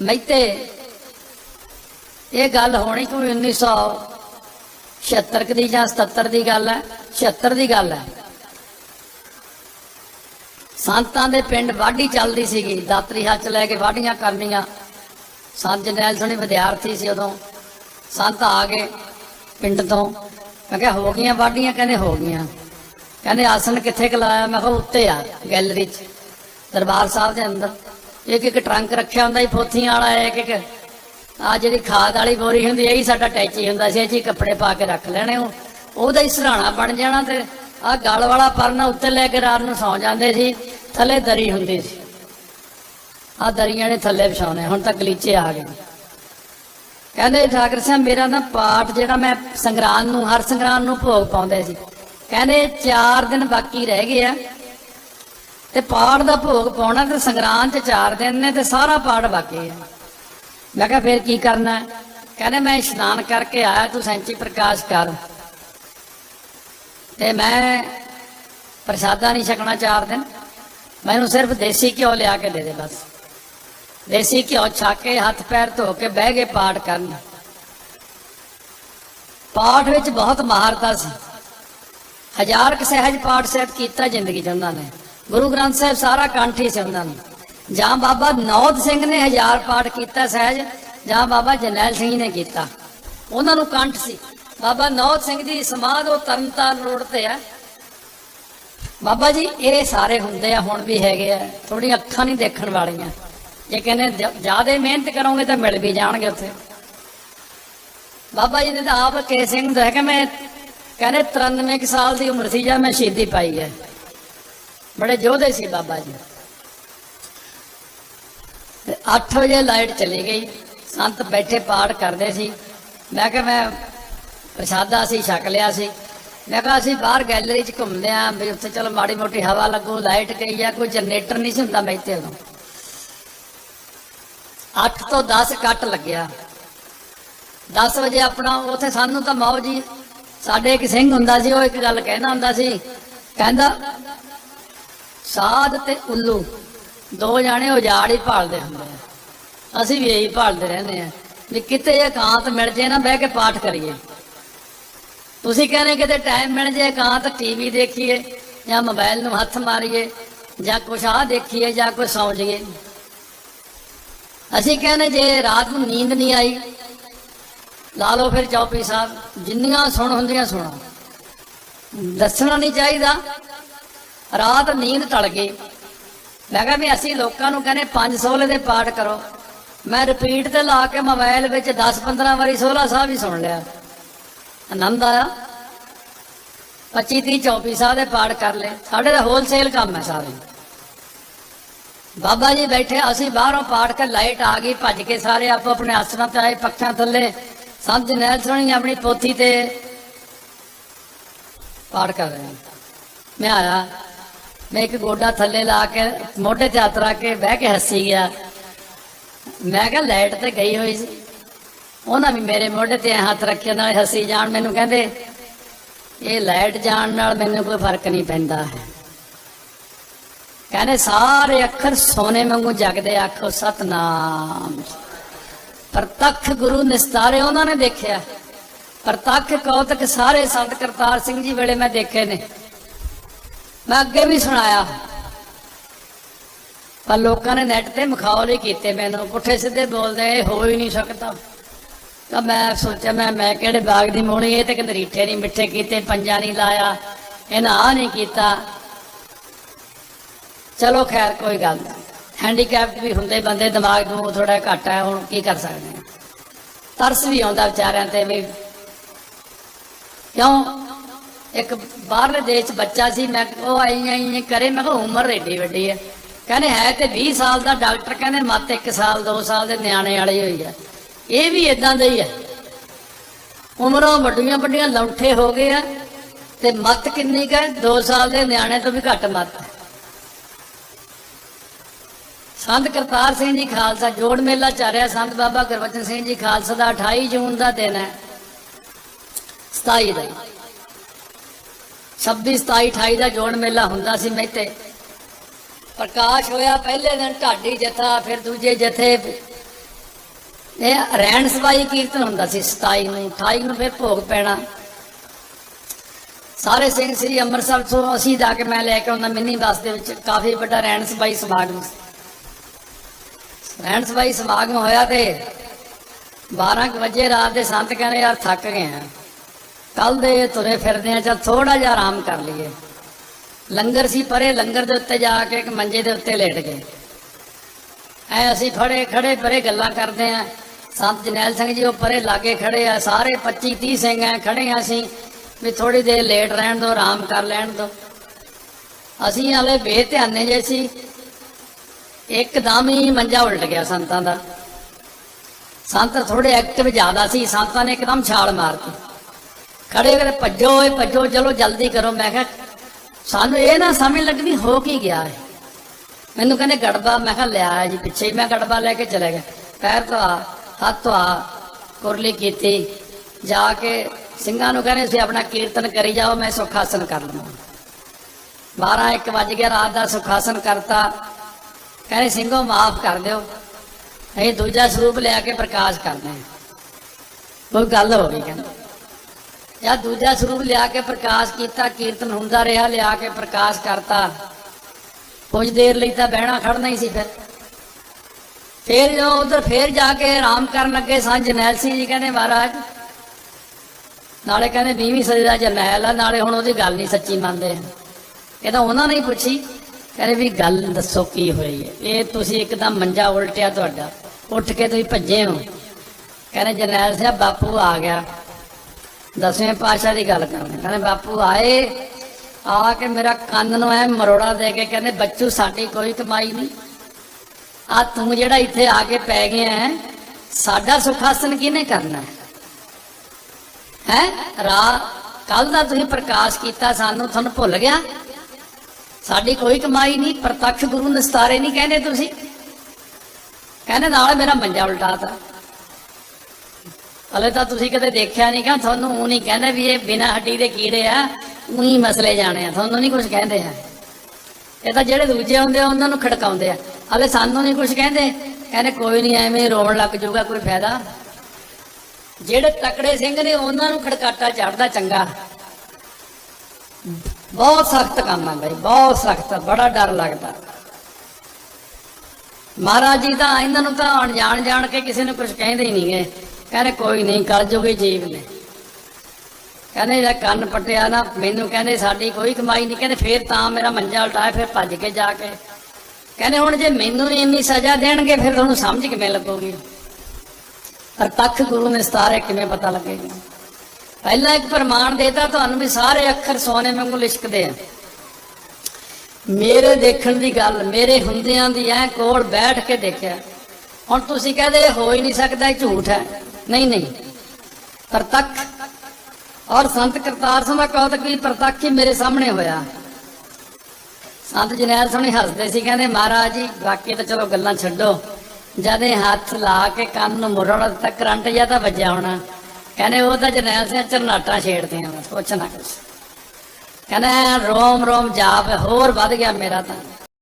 ਮੈਤੇ ਇਹ ਗੱਲ ਹੋਣੀ ਕੋਈ 1976 ਦੀ ਜਾਂ 77 ਦੀ ਗੱਲ ਹੈ 76 ਦੀ ਗੱਲ ਹੈ। ਸੰਤਾਂ ਦੇ ਪਿੰਡ ਵਾਢੀ ਚੱਲਦੀ ਸੀਗੀ, ਦਾਤਰੀ ਹੱਥ ਲੈ ਕੇ ਵਾਢੀਆਂ ਕਰਨੀਆਂ। ਸੰਤ ਜਨੈਲ ਸੋਹਣੇ ਵਿਦਿਆਰਥੀ ਸੀ ਉਦੋਂ। ਸੰਤ ਆ ਗਏ ਪਿੰਡ ਤੋਂ। ਮੈਂ ਕਿਹਾ, ਹੋ ਗਈਆਂ ਵਾਢੀਆਂ? ਕਹਿੰਦੇ, ਹੋ ਗਈਆਂ। ਕਹਿੰਦੇ, ਆਸਣ ਕਿੱਥੇ ਕਲਾਇਆ ਮੈਂ ਕਿਹਾ, ਉੱਤੇ ਆ, ਗੈਲਰੀ 'ਚ, ਦਰਬਾਰ ਸਾਹਿਬ ਦੇ ਅੰਦਰ। ਇੱਕ ਇੱਕ ਟਰੰਕ ਰੱਖਿਆ ਹੁੰਦਾ ਸੀ ਪੋਥੀਆਂ ਵਾਲਾ, ਇੱਕ ਇੱਕ। ਆ ਜਿਹੜੀ ਖਾਦ ਵਾਲੀ ਬੋਰੀ ਹੁੰਦੀ, ਇਹ ਸਾਡਾ ਟੈਚੀ ਹੁੰਦਾ ਸੀ, ਇਹ 'ਚ ਕੱਪੜੇ ਪਾ ਕੇ ਰੱਖ ਲੈਣੇ ਉਹ। ਉਹਦਾ ਹੀ ਸਰਾਣਾ ਬਣ ਜਾਣਾ ਤੇ ਆ ਗਲ ਵਾਲਾ ਪਰਨਾ ਉੱਤੇ ਲੈ ਕੇ ਰਾਤ ਨੂੰ ਸੌ ਜਾਂਦੇ ਸੀ, ਥੱਲੇ ਦਰੀ ਹੁੰਦੀ ਸੀ। ਆ ਦਰੀਆਂ ਨੇ ਥੱਲੇ ਵਿਛਾਉਣੇ, ਹੁਣ ਤਾਂ ਗਲੀਚੇ ਆ ਗਏ। ਕਹਿੰਦੇ ਠਾਕਰ ਸਾਹਿਬ, ਮੇਰਾ ਨਾ ਪਾਠ ਜਿਹੜਾ ਮੈਂ ਸੰਗਰਾਂਦ ਨੂੰ, ਹਰ ਸੰਗਰਾਂਦ ਨੂੰ ਭੋਗ ਪਾਉਂਦੇ ਸੀ। ਕਹਿੰਦੇ 4 ਦਿਨ ਬਾਕੀ ਰਹਿ ਗਏ ਆ ਤੇ ਪਾਠ ਦਾ ਭੋਗ ਪਾਉਣਾ ਤੇ ਸੰਗਰਾਂਦ ਚ ਚਾਰ ਦਿਨ ਨੇ ਤੇ ਸਾਰਾ ਪਾਠ ਬਾਕੀ ਹੈ। ਮੈਂ ਕਿਹਾ ਫਿਰ ਕੀ ਕਰਨਾ? ਕਹਿੰਦੇ ਮੈਂ ਇਸ਼ਨਾਨ ਕਰਕੇ ਆਇਆ, ਤੂੰ ਸੈਂਚੀ ਪ੍ਰਕਾਸ਼ ਕਰ। ਤੇ ਮੈਂ ਪ੍ਰਸ਼ਾਦਾ ਨਹੀਂ ਛਕਣਾ ਚਾਰ ਦਿਨ। ਮੈਨੂੰ ਸਿਰਫ ਦੇਸੀ ਘਿਓ ਲਿਆ ਕੇ ਦੇ ਦੇ ਬਸ। ਦੇਸੀ ਘਿਓ ਛਕ ਕੇ ਹੱਥ ਪੈਰ ਧੋ ਕੇ ਬਹਿ ਕੇ ਪਾਠ ਕਰਨ। ਪਾਠ ਵਿੱਚ ਬਹੁਤ ਮਹਾਰਤਾ ਸੀ। ਹਜ਼ਾਰ ਕ ਸਹਿਜ ਪਾਠ ਸਹਿਤ ਕੀਤਾ ਜ਼ਿੰਦਗੀ ਚ ਉਹਨਾਂ ਨੇ। ਗੁਰੂ ਗ੍ਰੰਥ ਸਾਹਿਬ ਸਾਰਾ ਕੰਠ ਹੀ ਸੀ ਉਹਨਾਂ ਨੂੰ ਜਾਂ ਬਾਬਾ ਨੌਦ ਸਿੰਘ ਨੇ ਹਜ਼ਾਰ ਪਾਠ ਕੀਤਾ ਸਹਿਜ, ਜਾਂ ਬਾਬਾ ਜਨੈਲ ਸਿੰਘ ਨੇ ਕੀਤਾ। ਉਹਨਾਂ ਨੂੰ ਕੰਠ ਸੀ। ਬਾਬਾ ਨੌਦ ਸਿੰਘ ਦੀ ਸਮਾਧ ਉਹ ਤਰਨਤਾਰਨ ਰੋਡ ਤੇ ਆ ਬਾਬਾ ਜੀ, ਇਹ ਸਾਰੇ ਹੁੰਦੇ ਆ, ਹੁਣ ਵੀ ਹੈਗੇ ਆ। ਥੋੜੀ ਅੱਖਾਂ ਨਹੀਂ ਦੇਖਣ ਵਾਲੀਆਂ। ਜੇ ਕਹਿੰਦੇ ਜ਼ਿਆਦਾ ਮਿਹਨਤ ਕਰੋਗੇ ਤਾਂ ਮਿਲ ਵੀ ਜਾਣਗੇ ਉੱਥੇ। ਬਾਬਾ ਜੀ ਨੇ ਤਾਂ ਆਪ ਕੇ ਸਿੰਘ ਦਾ ਹੈ ਕਿ ਮੈਂ ਕਹਿੰਦੇ 93 ਕੁ ਸਾਲ ਦੀ ਉਮਰ ਸੀ, ਜਾਂ ਮੈਂ ਸ਼ਹੀਦੀ ਪਾਈ ਹੈ। ਬੜੇ ਯੋਧੇ ਸੀ ਬਾਬਾ ਜੀ। 8 ਵਜੇ ਲਾਈਟ ਚਲੀ ਗਈ। ਸੰਤ ਬੈਠੇ ਪਾਠ ਕਰਦੇ ਸੀ। ਮੈਂ ਕਿਹਾ, ਮੈਂ ਪ੍ਰਸ਼ਾਦਾ ਸੀ, ਛਕ ਲਿਆ ਸੀ। ਮੈਂ ਕਿਹਾ, ਅਸੀਂ ਬਾਹਰ ਗੈਲਰੀ 'ਚ ਘੁੰਮਦੇ ਆਂ ਵੀ ਉੱਥੇ ਚਲੋ ਮਾੜੀ ਮੋਟੀ ਹਵਾ ਲੱਗੂ, ਲਾਈਟ ਗਈ ਆ, ਕੋਈ ਜਨਰੇਟਰ ਨਹੀਂ ਸੀ ਹੁੰਦਾ ਮੈਥੇ ਉਦੋਂ। 8 ਤੋਂ 10 ਕੱਟ ਲੱਗਿਆ। 10 ਵਜੇ ਆਪਣਾ ਉੱਥੇ ਸਾਨੂੰ ਤਾਂ ਮਾਓ ਜੀ, ਸਾਡੇ ਇੱਕ ਸਿੰਘ ਹੁੰਦਾ ਸੀ, ਉਹ ਇੱਕ ਗੱਲ ਕਹਿੰਦਾ ਹੁੰਦਾ ਸੀ। ਕਹਿੰਦਾ ਸਾਧ ਤੇ ਉੱਲੂ। ਦੋ ਜਾਣੇ ਉਜਾੜ ਹੀ ਭਾਲਦੇ ਹੁੰਦੇ ਆ। ਅਸੀਂ ਵੀ ਇਹੀ ਭਾਲਦੇ ਰਹਿੰਦੇ ਆ ਵੀ ਕਿਤੇ ਇਕਾਂਤ ਮਿਲ ਜੇ ਨਾ ਬਹਿ ਕੇ ਪਾਠ ਕਰੀਏ। ਤੁਸੀਂ ਕਹਿੰਦੇ ਕਿਤੇ ਟਾਈਮ ਮਿਲ ਜੇ ਇਕਾਂਤ ਟੀਵੀ ਦੇਖੀਏ ਜਾਂ ਮੋਬਾਈਲ ਨੂੰ ਹੱਥ ਮਾਰੀਏ ਜਾਂ ਕੁਛ ਆ ਦੇਖੀਏ ਜਾਂ ਕੋਈ ਸੌਂ ਜਾਈਏ। ਅਸੀਂ ਕਹਿੰਦੇ ਜੇ ਰਾਤ ਨੂੰ ਨੀਂਦ ਨਹੀਂ ਆਈ, ਲਾ ਲਓ ਫਿਰ ਚੌਪੀ ਸਾਹਿਬ, ਜਿੰਨੀਆਂ ਸੁਣ ਹੁੰਦੀਆਂ ਸੁਣੋ। ਦੱਸਣਾ ਨਹੀਂ ਚਾਹੀਦਾ। ਰਾਤ ਨੀਂਦ ਟਲ ਗਈ। ਮੈਂ ਕਿਹਾ ਵੀ ਅਸੀਂ ਲੋਕਾਂ ਨੂੰ ਕਹਿੰਦੇ 516 ਦੇ ਪਾਠ ਕਰੋ। ਮੈਂ ਰਿਪੀਟ ਤੇ ਲਾ ਕੇ ਮੋਬਾਈਲ ਵਿੱਚ 10-15 ਵਾਰੀ 16 ਸਾਹਿਬ ਹੀ ਸੁਣ ਲਿਆ। ਆਨੰਦ ਆਇਆ। 25 30 24 ਸਾਹਿਬ ਦੇ ਪਾਠ ਕਰ ਲਏ। ਸਾਡੇ ਦਾ ਹੋਲਸੇਲ ਕੰਮ ਹੈ ਸਾਰੇ। ਬਾਬਾ ਜੀ ਬੈਠੇ, ਅਸੀਂ ਬਾਹਰੋਂ ਪਾਠ ਕਰ ਲਾਈਟ ਆ ਗਈ, ਭੱਜ ਕੇ ਸਾਰੇ ਆਪੋ ਆਪਣੇ ਆਸਣਾਂ ਤੇ ਆਏ, ਪੱਖਾਂ ਥੱਲੇ। ਸੰਤ ਜਨੈਲ ਸੁਣੀ ਆਪਣੀ ਪੋਥੀ ਤੇ ਪਾਠ ਕਰ ਰਹੇ ਮੈਂ ਆਇਆ। ਮੈਂ ਇੱਕ ਗੋਡਾ ਥੱਲੇ ਲਾ ਕੇ, ਮੋਢੇ ਤੇ ਹੱਥ ਰੱਖ ਕੇ ਬਹਿ ਕੇ ਹੱਸੀ ਗਿਆ। ਮੈਂ ਕਿਹਾ, ਲਾਈਟ ਤੇ ਗਈ ਹੋਈ ਸੀ। ਉਹਨਾਂ ਵੀ ਮੇਰੇ ਮੋਢੇ ਤੇ ਹੱਥ ਰੱਖੇ ਨਾਲ ਹੱਸੀ ਜਾਣ, ਮੈਨੂੰ ਕਹਿੰਦੇ, ਇਹ ਲਾਈਟ ਜਾਣ ਨਾਲ ਮੈਨੂੰ ਕੋਈ ਫ਼ਰਕ ਨਹੀਂ ਪੈਂਦਾ ਕਹਿੰਦੇ, ਸਾਰੇ ਅੱਖਰ ਸੋਨੇ ਵਾਂਗੂ ਜਗਦੇ ਆਖੋ ਸਤਨਾਮ। ਪ੍ਰਤੱਖ ਗੁਰੂ ਨਿਸਤਾਰੇ ਉਹਨਾਂ ਨੇ ਦੇਖਿਆ। ਪ੍ਰਤੱਖ ਕੌਤਕ ਸਾਰੇ ਸੰਤ ਕਰਤਾਰ ਸਿੰਘ ਜੀ ਵੇਲੇ ਮੈਂ ਦੇਖੇ ਨੇ। ਮੈਂ ਅੱਗੇ ਵੀ ਸੁਣਾਇਆ। ਪਰ ਲੋਕਾਂ ਨੇ ਨੈਟ ਤੇ ਮਖੌਲ ਹੀ ਕੀਤੇ ਮੈਨੂੰ ਪੁੱਠੇ ਸਿੱਧੇ ਬੋਲਦੇ, ਇਹ ਹੋ ਹੀ ਨਹੀਂ ਸਕਦਾ। ਤਾਂ ਮੈਂ ਸੋਚਿਆ, ਮੈਂ ਮੈਂ ਕਿਹੜੇ ਬਾਗ ਦੀ ਮੋਣੀ ਇਹ ਤੇ ਕਹਿੰਦੇ ਰੀਠੇ ਨਹੀਂ ਮਿੱਠੇ ਕੀਤੇ, ਪੰਜਾ ਨਹੀਂ ਲਾਇਆ, ਇਹਨਾਂ ਆ ਨਹੀਂ ਕੀਤਾ। ਚਲੋ ਖੈਰ, ਕੋਈ ਗੱਲ ਨਹੀਂ। ਹੈਂਡੀਕੈਪਟ ਵੀ ਹੁੰਦੇ ਬੰਦੇ, ਦਿਮਾਗ ਨੂੰ ਥੋੜਾ ਘੱਟ ਹੈ, ਹੁਣ ਕੀ ਕਰ ਸਕਦੇ ਹਾਂ। ਤਰਸ ਵੀ ਆਉਂਦਾ ਵਿਚਾਰਿਆਂ ਤੇ ਵੀ। ਕਿਉਂ? ਇੱਕ ਬਾਹਰਲੇ ਦੇਸ਼ ਬੱਚਾ ਸੀ, ਮੈਂ ਉਹ ਆਈ ਆਈ ਕਰੇ, ਮੈਂ ਕਿਹਾ ਉਮਰ ਏਡੀ ਵੱਡੀ ਹੈ ਕਹਿੰਦੇ ਹੈ ਤੇ 20 ਸਾਲ ਦਾ ਡਾਕਟਰ, ਕਹਿੰਦੇ ਮੱਤ 1 ਸਾਲ 2 ਸਾਲ ਦੇ ਨਿਆਣੇ ਵਾਲੀ ਹੋਈ ਹੈ ਇਹ ਵੀ ਇਦਾਂ ਦਾ ਹੀ ਹੈ ਉਮਰਾਂ ਵੱਡੀਆਂ ਵੱਡੀਆਂ ਲੌਂਠੇ ਹੋ ਗਏ ਆ ਤੇ ਮੱਤ ਕਿੰਨੀ ਕਾ 2 ਸਾਲ ਦੇ ਨਿਆਣੇ ਤੋਂ ਵੀ ਘੱਟ ਮੱਤ ਸੰਤ ਕਰਤਾਰ ਸਿੰਘ ਜੀ ਖਾਲਸਾ ਜੋੜ ਮੇਲਾ ਚੱਲ ਰਿਹਾ। ਸੰਤ ਬਾਬਾ ਗੁਰਬਚਨ ਸਿੰਘ ਜੀ ਖਾਲਸਾ ਦਾ 28 ਜੂਨ ਦਾ ਦਿਨ ਹੈ। 27 ਦਾ 26 27 28 ਦਾ ਜੋੜ ਮੇਲਾ ਹੁੰਦਾ ਸੀ ਮੈਤੇ ਪ੍ਰਕਾਸ਼ ਹੋਇਆ ਪਹਿਲੇ ਦਿਨ ਢਾਡੀ ਜਥਾ, ਫਿਰ ਦੂਜੇ ਜਥੇ। ਇਹ ਰਹਿਣ ਸਵਾਈ ਕੀਰਤਨ ਹੁੰਦਾ ਸੀ 27 ਨੂੰ 28 ਨੂੰ ਫਿਰ ਭੋਗ ਪੈਣਾ। ਸਾਰੇ ਸਿੰਘ ਸ੍ਰੀ ਅੰਮ੍ਰਿਤਸਰ ਤੋਂ ਅਸੀਂ ਜਾ ਕੇ ਮੈਂ ਲੈ ਕੇ ਆਉਂਦਾ ਮਿੰਨੀ ਬੱਸ ਦੇ ਵਿੱਚ, ਕਾਫੀ ਵੱਡਾ ਰਹਿਣ ਸਵਾਈ ਸਮਾਗਮ। ਸੀ ਰਹਿਣ ਸਵਾਈ ਸਮਾਗਮ ਹੋਇਆ ਤੇ 12 ਕੁ ਵਜੇ ਰਾਤ ਦੇ ਸੰਤ ਕਹਿੰਦੇ ਯਾਰ ਥੱਕ ਗਏ ਆ। ਕੱਲ ਦੇ ਤੁਰੇ ਫਿਰਦੇ ਆ ਚਲ ਥੋੜਾ ਜਿਹਾ ਆਰਾਮ ਕਰ ਲਈਏ। ਲੰਗਰ ਸੀ ਪਰੇ, ਲੰਗਰ ਦੇ ਉੱਤੇ ਜਾ ਕੇ ਇੱਕ ਮੰਜੇ ਦੇ ਉੱਤੇ ਲੇਟ ਗਏ। ਐ ਅਸੀਂ ਫੜੇ ਖੜੇ ਪਰੇ ਗੱਲਾਂ ਕਰਦੇ ਆ ਸੰਤ ਜਨੈਲ ਸਿੰਘ ਜੀ ਉਹ ਪਰੇ ਲਾਗੇ ਖੜੇ ਆ, ਸਾਰੇ 25 30 ਸਿੰਘ ਆ ਖੜੇ ਆ ਅਸੀਂ ਵੀ ਥੋੜੀ ਦੇਰ ਲੇਟ ਰਹਿਣ ਦੋ ਆਰਾਮ ਕਰ ਲੈਣ ਦੋ ਅਸੀਂ ਹਲੇ ਬੇਧਿਆਨੇ ਜੇ ਸੀ ਇੱਕਦਮ ਹੀ ਮੰਜਾ ਉਲਟ ਗਿਆ ਸੰਤਾਂ ਦਾ। ਸੰਤ ਥੋੜੇ ਐਕਟਿਵ ਜ਼ਿਆਦਾ ਸੀ, ਸੰਤਾਂ ਨੇ ਇੱਕਦਮ ਛਾਲ ਮਾਰਤੀ। ਖੜੇ ਹੋ ਭੱਜੋ ਓਏ, ਭੱਜੋ, ਚਲੋ ਜਲਦੀ ਕਰੋ। ਮੈਂ ਕਿਹਾ, ਸਾਨੂੰ ਇਹ ਨਾ ਸਮਝ ਲੱਗਦੀ ਹੋ ਕੀ ਗਿਆ ਹੈ। ਮੈਨੂੰ ਕਹਿੰਦੇ, ਗੜਬਾ। ਮੈਂ ਕਿਹਾ, ਲਿਆ ਜੀ, ਪਿੱਛੇ ਮੈਂ ਗੜਬਾ ਲੈ ਕੇ ਚਲੇ ਗਿਆ ਪੈਰ ਤੋਂ ਆ ਹੱਥ ਤੋਂ ਆ ਕੁਰਲੀ ਕੀਤੀ। ਜਾ ਕੇ ਸਿੰਘਾਂ ਨੂੰ ਕਹਿੰਦੇ ਸੀ ਆਪਣਾ ਕੀਰਤਨ ਕਰੀ ਜਾਓ, ਮੈਂ ਸੁਖਾਸਨ ਕਰ ਲਵਾਂ। 12 1 ਵਜ ਗਿਆ, ਰਾਤ ਦਾ ਸੁਖਾਸਨ ਕਰਤਾ। ਕਹਿੰਦੇ, ਸਿੰਘੋ, ਮਾਫ ਕਰ ਦਿਓ। ਅਸੀਂ ਦੂਜਾ ਸਰੂਪ ਲਿਆ ਕੇ ਪ੍ਰਕਾਸ਼ ਕਰਦੇ ਕੋਈ ਗੱਲ ਹੋ ਗਈ ਕਹਿੰਦੇ। ਜਾਂ ਦੂਜਾ ਸਰੂਪ ਲਿਆ ਕੇ ਪ੍ਰਕਾਸ਼ ਕੀਤਾ, ਕੀਰਤਨ ਹੁੰਦਾ ਰਿਹਾ, ਲਿਆ ਕੇ ਪ੍ਰਕਾਸ਼ ਕਰਤਾ। ਕੁਝ ਦੇਰ ਲਈ ਤਾਂ ਬਹਿਣਾ ਖੜਨਾ ਹੀ ਸੀ ਫਿਰ। ਫਿਰ ਜੋ ਉਧਰ ਫੇਰ ਜਾ ਕੇ ਆਰਾਮ ਕਰਨ ਲੱਗੇ ਸਾਂ ਜਰਨੈਲ ਸਿੰਘ ਜੀ ਕਹਿੰਦੇ ਮਹਾਰਾਜ। ਨਾਲੇ ਕਹਿੰਦੇ 20ਵੀਂ ਸਦੀ ਦਾ ਜਰਨੈਲ ਆ, ਨਾਲੇ ਹੁਣ ਉਹਦੀ ਗੱਲ ਨਹੀਂ ਸੱਚੀ ਮੰਨਦੇ। ਇਹ ਤਾਂ ਉਹਨਾਂ ਨੇ ਹੀ ਪੁੱਛੀ। ਕਹਿੰਦੇ ਵੀ ਗੱਲ ਦੱਸੋ ਕੀ ਹੋਈ ਹੈ? ਇਹ ਤੁਸੀਂ ਇੱਕਦਮ ਮੰਜਾ ਉਲਟਿਆ ਤੁਹਾਡਾ। ਉੱਠ ਕੇ ਤੁਸੀਂ ਭੱਜੇ ਹੋ। ਕਹਿੰਦੇ ਜਰਨੈਲ ਸਾਹਿਬ, ਬਾਪੂ ਆ ਗਿਆ। ਦਸਵੇਂ ਪਾਤਸ਼ਾਹ ਦੀ ਗੱਲ ਕਰਦੇ ਕਹਿੰਦੇ, ਬਾਪੂ ਆਏ, ਆ ਕੇ ਮੇਰਾ ਕੰਨ ਨੂੰ ਐ ਮਰੋੜਾ ਦੇ ਕੇ ਕਹਿੰਦੇ, ਬੱਚੂ, ਸਾਡੀ ਕੋਈ ਕਮਾਈ ਨਹੀਂ। ਆ ਤੂੰ ਜਿਹੜਾ ਇੱਥੇ ਆ ਕੇ ਪੈ ਗਿਆ ਹੈ, ਸਾਡਾ ਸੁਖਾਸਨ ਕਿਹਨੇ ਕਰਨਾ? ਹੈ? ਰਾ ਕੱਲ ਦਾ ਤੁਸੀਂ ਪ੍ਰਕਾਸ਼ ਕੀਤਾ, ਸਾਨੂੰ ਤੁਹਾਨੂੰ ਭੁੱਲ ਗਿਆ। ਸਾਡੀ ਕੋਈ ਕਮਾਈ ਨਹੀਂ, ਪ੍ਰਤੱਖ ਗੁਰੂ ਨਸਤਾਰੇ ਨਹੀਂ ਕਹਿੰਦੇ ਤੁਸੀਂ। ਕਹਿੰਦੇ, ਨਾਲ ਮੇਰਾ ਮੰਜਾ ਉਲਟਾਤਾ ਹਲੇ ਤਾਂ ਤੁਸੀਂ ਕਦੇ ਦੇਖਿਆ ਨਹੀਂ ਕਿ ਤੁਹਾਨੂੰ ਉਹ ਨਹੀਂ ਕਹਿੰਦੇ ਵੀ ਇਹ ਬਿਨਾ ਹੱਡੀ ਦੇ ਕੀੜੇ ਆ, ਉਹੀ ਮਸਲੇ ਜਾਣੇ ਆ। ਤੁਹਾਨੂੰ ਨਹੀਂ ਕੁਝ ਕਹਿੰਦੇ ਆ। ਇਹ ਤਾਂ ਜਿਹੜੇ ਦੂਜੇ ਹੁੰਦੇ ਆ, ਉਹਨਾਂ ਨੂੰ ਖੜਕਾਉਂਦੇ ਆ। ਹਲੇ ਸਾਨੂੰ ਨਹੀਂ ਕੁਝ ਕਹਿੰਦੇ। ਕਹਿੰਦੇ ਕੋਈ ਨਹੀਂ ਐਵੇਂ ਰੋਣ ਲੱਗ ਜਾਊਗਾ, ਕੋਈ ਫਾਇਦਾ। ਜਿਹੜੇ ਤਕੜੇ ਸਿੰਘ ਨੇ, ਉਹਨਾਂ ਨੂੰ ਖੜਕਾਟਾ ਚੜਦਾ ਚੰਗਾ। ਬਹੁਤ ਸਖਤ ਕੰਮ ਆ ਬਈ, ਬਹੁਤ ਸਖਤ, ਬੜਾ ਡਰ ਲੱਗਦਾ। ਮਹਾਰਾਜ ਜੀ ਤਾਂ ਇਹਨਾਂ ਨੂੰ ਤਾਂ ਅਣਜਾਣ ਜਾਣ ਕੇ ਕਿਸੇ ਨੂੰ ਕੁਝ ਕਹਿੰਦੇ ਹੀ ਨਹੀਂਗੇ ਕਹਿੰਦੇ ਕੋਈ ਨਹੀਂ, ਕਰ ਜੋਗੇ ਜੀਵ ਨੇ। ਕਹਿੰਦੇ ਜੇ ਕੰਨ ਪਟਿਆ ਨਾ, ਮੈਨੂੰ ਕਹਿੰਦੇ ਸਾਡੀ ਕੋਈ ਕਮਾਈ ਨਹੀਂ। ਕਹਿੰਦੇ ਫੇਰ ਤਾਂ ਮੇਰਾ ਮੰਜਾ ਉਲਟਾਇਆ, ਫਿਰ ਭੱਜ ਕੇ ਜਾ ਕੇ। ਕਹਿੰਦੇ ਹੁਣ ਜੇ ਮੈਨੂੰ ਇੰਨੀ ਸਜ਼ਾ ਦੇਣਗੇ, ਫਿਰ ਤੁਹਾਨੂੰ ਸਮਝ ਕਿਵੇਂ ਲੱਗੂਗੀ? ਪ੍ਰਤੱਖ ਗੁਰੂ ਨੇ ਸਤਾਰੇ ਕਿਵੇਂ ਪਤਾ ਲੱਗੇਗਾ ਪਹਿਲਾਂ ਇੱਕ ਪ੍ਰਮਾਣ ਦੇਤਾ, ਤੁਹਾਨੂੰ ਵੀ ਸਾਰੇ ਅੱਖਰ ਸੋਨੇ ਵਾਂਗੂ ਲਿਸ਼ਕਦੇ ਆ। ਮੇਰੇ ਦੇਖਣ ਦੀ ਗੱਲ, ਮੇਰੇ ਹੁੰਦਿਆਂ ਦੀ ਐ ਕੋਲ ਬੈਠ ਕੇ ਦੇਖਿਆ। ਹੁਣ ਤੁਸੀਂ ਕਹਦੇ, ਇਹ ਹੋ ਹੀ ਨਹੀਂ ਸਕਦਾ, ਇਹ ਝੂਠ ਹੈ। ਨਹੀਂ ਨਹੀਂ। ਪ੍ਰਤੱਖ। ਔਰ ਸੰਤ ਕਰਤਾਰ ਸਿੰਘ ਦਾ ਕੌਤਕ ਕਿ ਪ੍ਰਤੱਖ ਹੀ ਮੇਰੇ ਸਾਹਮਣੇ ਹੋਇਆ। ਸੰਤ ਜਨੈਲ ਸਿੰਘ ਹੱਸਦੇ ਸੀ, ਕਹਿੰਦੇ, ਮਹਾਰਾਜ ਜੀ, ਬਾਕੀ ਤਾਂ ਚਲੋ ਗੱਲਾਂ ਛੱਡੋ। ਜਦ ਹੱਥ ਲਾ ਕੇ ਕੰਨ ਨੂੰ ਮੁਰੜ ਤੱਕ ਕਰੰਟ ਜਾਂ ਤਾਂ ਵੱਜਿਆ ਹੋਣਾ। ਕਹਿੰਦੇ, ਉਹ ਤਾਂ ਜਨੈਲ ਸਿੰਘ ਚਰਨਾਟਾ ਛੇੜਦੇ ਆ, ਬਸ ਪੁੱਛਣਾ ਕੁਛ। ਕਹਿੰਦਾ ਰੋਮ ਰੋਮ ਜਾਪ, ਹੋਰ ਵੱਧ ਗਿਆ ਮੇਰਾ ਤਾਂ।